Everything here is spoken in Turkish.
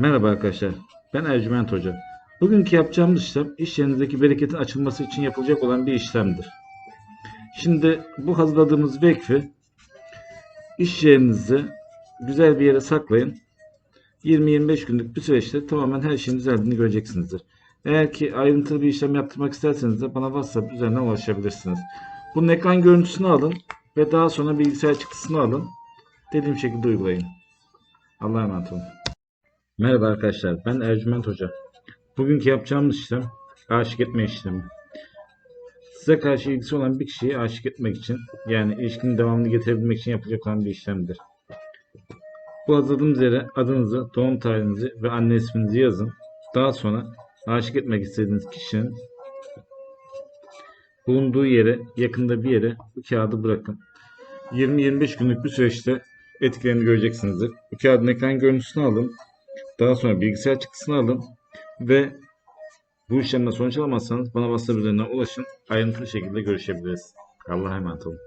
Merhaba arkadaşlar, ben Ercüment Hoca. Bugünkü yapacağımız işlem, iş yerinizdeki bereketin açılması için yapılacak olan bir işlemdir. Şimdi bu hazırladığımız vekfi, iş yerinizi güzel bir yere saklayın. 20-25 günlük bir süreçte tamamen her şeyin düzeldiğini göreceksinizdir. Eğer ki ayrıntılı bir işlem yaptırmak isterseniz de bana WhatsApp üzerinden ulaşabilirsiniz. Bunun ekran görüntüsünü alın ve daha sonra bilgisayar çıktısını alın. Dediğim şekilde uygulayın. Allah'a emanet olun. Merhaba arkadaşlar, ben Ercüment Hoca. Bugünkü yapacağımız işlem aşık etme işlemi. Size karşı ilgisi olan bir kişiyi aşık etmek için, yani ilişkinin devamını getirebilmek için yapılacak olan bir işlemdir. Bu hazırladığımız yere adınızı, doğum tarihinizi ve anne isminizi yazın. Daha sonra aşık etmek istediğiniz kişinin bulunduğu yere, yakında bir yere bu kağıdı bırakın. 20-25 günlük bir süreçte etkilerini göreceksinizdir. Bu kağıdın ekran görüntüsünü alın. Daha sonra bilgisayar çıktısını alın ve bu işlemden sonuç alamazsanız bana WhatsApp üzerinden ulaşın. Ayrıntılı şekilde görüşebiliriz. Allah'a emanet olun.